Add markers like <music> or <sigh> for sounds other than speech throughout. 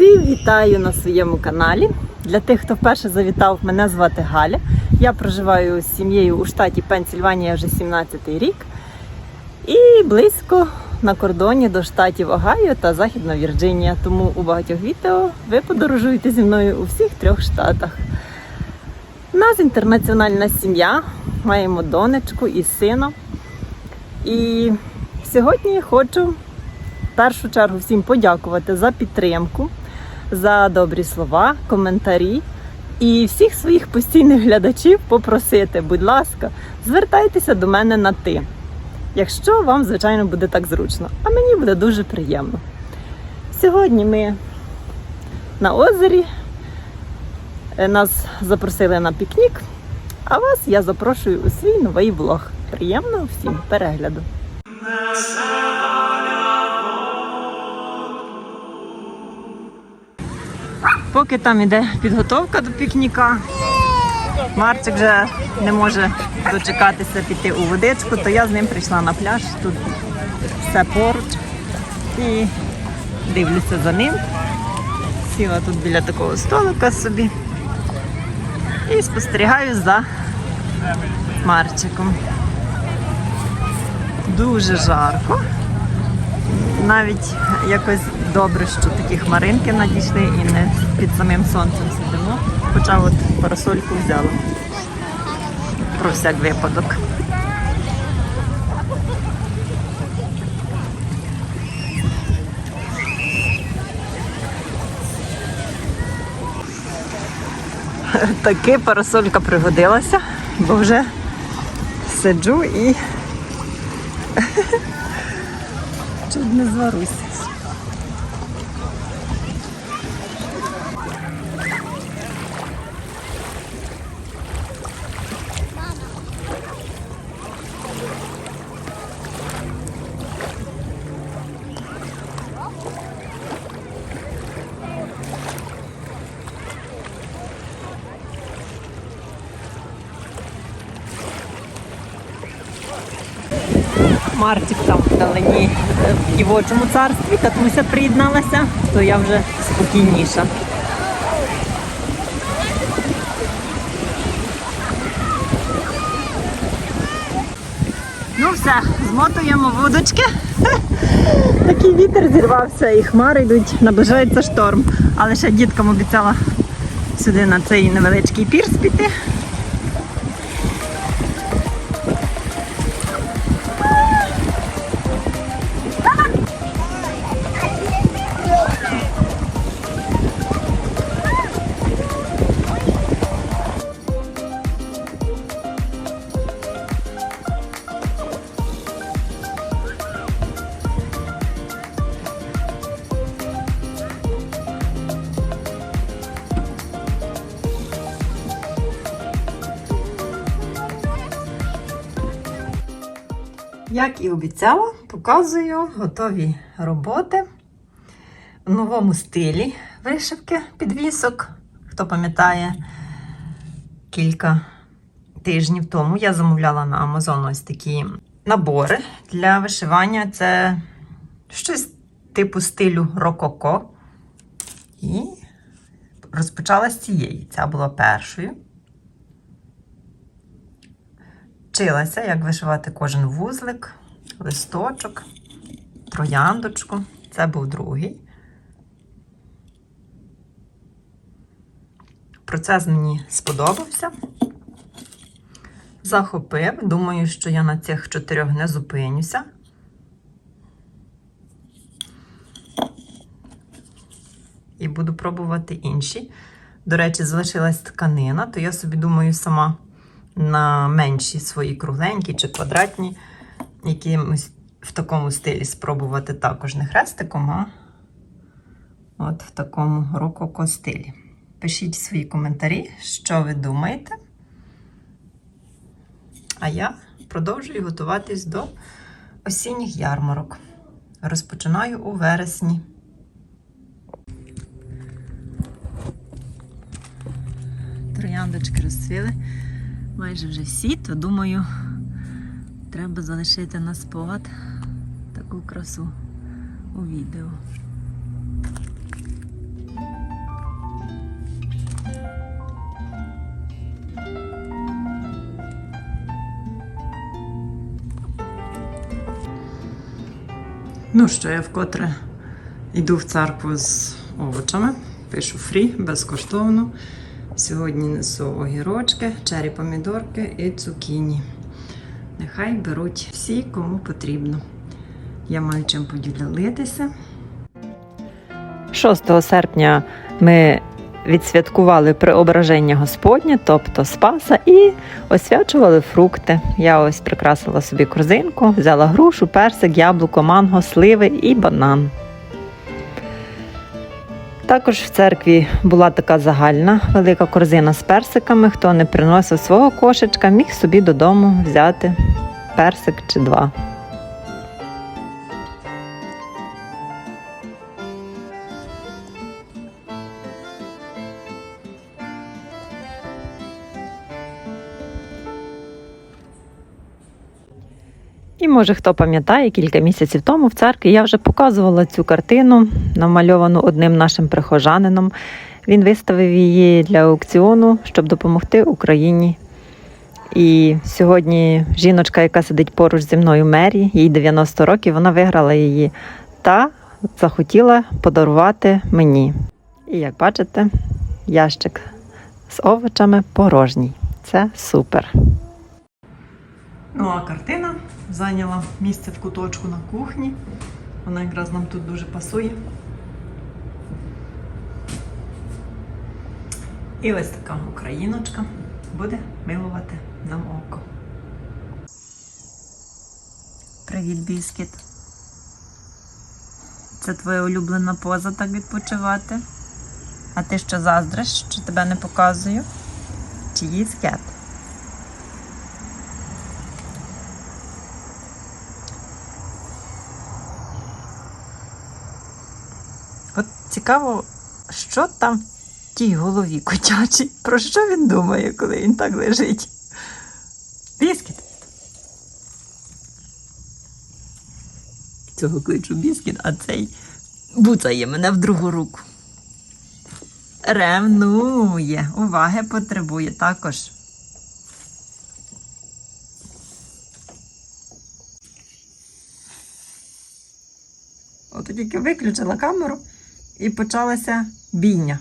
Всіх вітаю на своєму каналі. Для тих, хто вперше завітав, мене звати Галя. Я проживаю з сім'єю у штаті Пенсільванія вже 17-й рік. І близько на кордоні до штатів Огайо та Західна Вірджинія. Тому у багатьох відео ви подорожуєте зі мною у всіх трьох штатах. У нас інтернаціональна сім'я, маємо донечку і сина. І сьогодні хочу в першу чергу всім подякувати за підтримку, за добрі слова, коментарі і всіх своїх постійних глядачів попросити, будь ласка, звертайтеся до мене на ти. Якщо вам, звичайно, буде так зручно, а мені буде дуже приємно. Сьогодні ми на озері. Е, Нас запросили на пікнік, а вас я запрошую у свій новий влог. Приємного всім перегляду! Поки там іде підготовка до пікніка, Марчик вже не може дочекатися піти у водичку, то я з ним прийшла на пляж. Тут все поруч і дивлюся за ним. Сіла тут біля такого столика собі і спостерігаю за Марчиком. Дуже жарко. Навіть якось добре, що такі хмаринки надійшли і не під самим сонцем сидимо. Хоча от парасольку взяла. Про всяк випадок. Таки парасолька пригодилася, бо вже сиджу і чуть не зварусь. Мартик там вдалині е, в дівочому царстві, Катуся приєдналася, то я вже спокійніша. Ну все, змотуємо вудочки. <laughs> Такий вітер зірвався і хмари йдуть, наближається шторм. Але ще діткам обіцяла сюди на цей невеличкий пірс піти. Як і обіцяла, показую готові роботи в новому стилі вишивки підвісок. Хто пам'ятає, кілька тижнів тому я замовляла на Amazon ось такі набори для вишивання. Це щось типу стилю рококо. І розпочала з цієї. Ця була першою. Вчилася, як вишивати кожен вузлик, листочок, трояндочку. Це був другий. Процес мені сподобався. Захопив. Думаю, що я на цих чотирьох не зупинюся. І буду пробувати інші. До речі, залишилась тканина, то я собі думаю сама на менші свої кругленькі чи квадратні, якимось в такому стилі спробувати також не хрестиком, а от в такому рококо стилі. Пишіть свої коментарі, що ви думаєте. А я продовжую готуватись до осінніх ярмарок. Розпочинаю у вересні. Трояндочки розцвіли майже вже всі, то думаю, треба залишити на спогад таку красу у відео. Ну що, я вкотре йду в церкву з овочами, пишу фрі, безкоштовно. Сьогодні несу огірочки, чері помідорки і цукіні. Нехай беруть всі, кому потрібно. Я маю чим поділитися. 6 серпня ми відсвяткували преображення Господнє, тобто Спаса, і освячували фрукти. Я ось прикрасила собі корзинку, взяла грушу, персик, яблуко, манго, сливи і банан. Також в церкві була така загальна велика корзина з персиками. Хто не приносив свого кошечка, міг собі додому взяти персик чи два. І може хто пам'ятає, кілька місяців тому в церкві я вже показувала цю картину, намальовану одним нашим прихожанином. Він виставив її для аукціону, щоб допомогти Україні. І сьогодні жіночка, яка сидить поруч зі мною Мері, їй 90 років, вона виграла її та захотіла подарувати мені. І як бачите, ящик з овочами порожній. Це супер. Ну а картина зайняла місце в куточку на кухні. Вона якраз нам тут дуже пасує. І ось така україночка буде милувати нам око. Привіт, біскіт. Це твоя улюблена поза так відпочивати. А ти що заздриш, що тебе не показую? Чиїй скет? От цікаво, що там в тій голові котячій? Про що він думає, коли він так лежить? Біскіт. Цього кличу біскіт, а цей буцає мене в другу руку. Ревнує, уваги потребує також. От тільки виключила камеру і почалася бійня.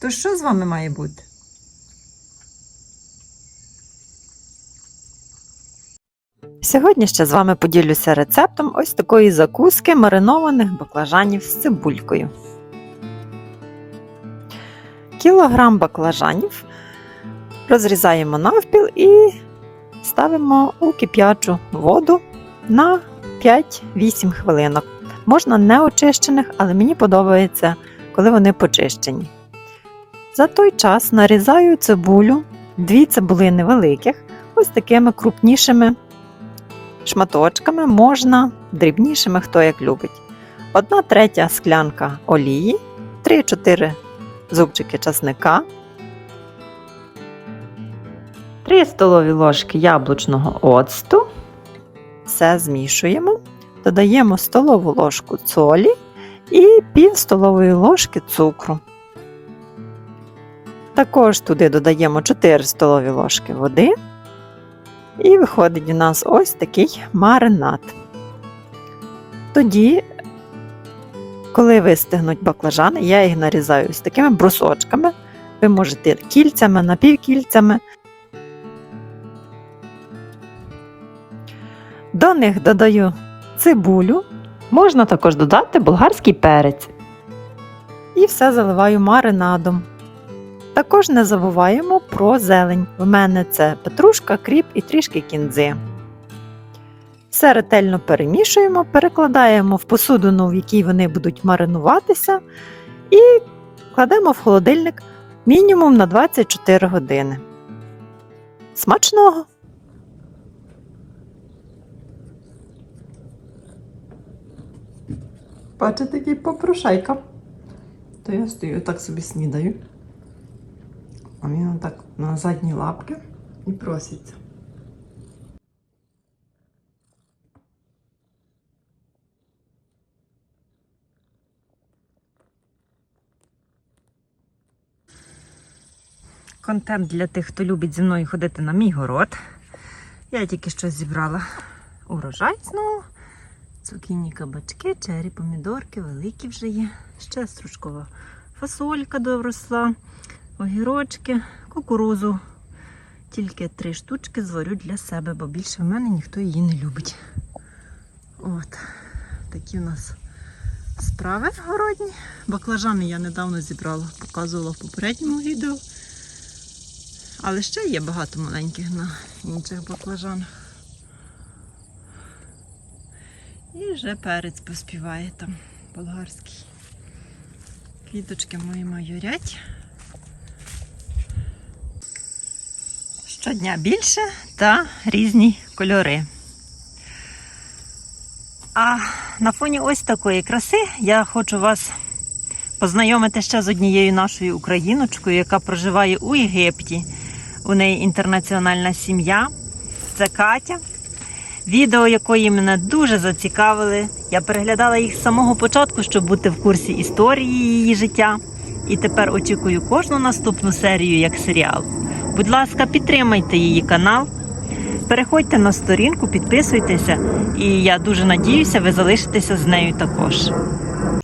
То що з вами має бути? Сьогодні ще з вами поділюся рецептом ось такої закуски маринованих баклажанів з цибулькою. Кілограм баклажанів розрізаємо навпіл і ставимо у кип'ячу воду на 5-8 хвилинок. Можна не очищених, але мені подобається, коли вони почищені. За той час нарізаю цибулю, дві цибулини великих, ось такими крупнішими шматочками, можна дрібнішими, хто як любить. Одна третя склянка олії, 3-4 зубчики часника, 3 столові ложки яблучного оцту. Все змішуємо, додаємо столову ложку солі і пів столової ложки цукру. Також туди додаємо 4 столові ложки води. І виходить у нас ось такий маринад. Тоді, коли вистигнуть баклажани, я їх нарізаю ось такими брусочками. Ви можете кільцями, напівкільцями. До них додаю цибулю, можна також додати болгарський перець. І все заливаю маринадом. Також не забуваємо про зелень. В мене це петрушка, кріп і трішки кінзи. Все ретельно перемішуємо, перекладаємо в посудину, в якій вони будуть маринуватися, і кладемо в холодильник мінімум на 24 години. Смачного! Бачите, такий попрошайка. То я стою так собі снідаю. А він так на задні лапки і проситься. Контент для тих, хто любить зі мною ходити на мій город. Я тільки що зібрала урожай знову. Цукінні кабачки, чері, помідорки, великі вже є. Ще стручкова фасолька доросла, огірочки, кукурузу. Тільки три штучки зварю для себе, бо більше в мене ніхто її не любить. От, такі в нас справи городні. Баклажани я недавно зібрала, показувала в попередньому відео. Але ще є багато маленьких на інших баклажанах. І вже перець поспіває там болгарський. Квіточки мої майорять. Щодня більше та різні кольори. А на фоні ось такої краси я хочу вас познайомити ще з однією нашою україночкою, яка проживає у Єгипті. У неї інтернаціональна сім'я. Це Катя. Відео якої мене дуже зацікавили. Я переглядала їх з самого початку, щоб бути в курсі історії її життя. І тепер очікую кожну наступну серію як серіал. Будь ласка, підтримайте її канал. Переходьте на сторінку, підписуйтеся, і я дуже надіюся, ви залишитеся з нею також.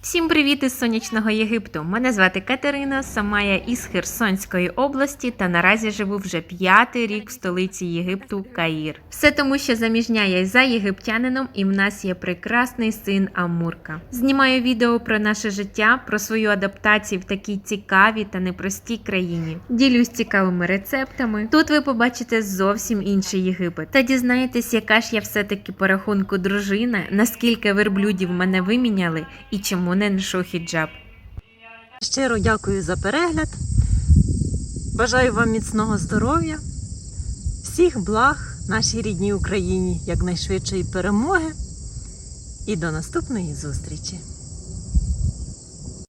Всім привіт із сонячного Єгипту. Мене звати Катерина, сама я із Херсонської області та наразі живу вже п'ятий рік в столиці Єгипту Каїр. Все тому, що заміжня я за єгиптянином, і в нас є прекрасний син Амурка. Знімаю відео про наше життя, про свою адаптацію в такій цікавій та непростій країні. Ділюсь цікавими рецептами. Тут ви побачите зовсім інший Єгипет. Та дізнаєтесь, яка ж я все-таки по рахунку дружина, наскільки верблюдів мене виміняли і чому не ношу хіджаб. Щиро дякую за перегляд. Бажаю вам міцного здоров'я, всіх благ нашій рідній Україні, якнайшвидшої перемоги і до наступної зустрічі!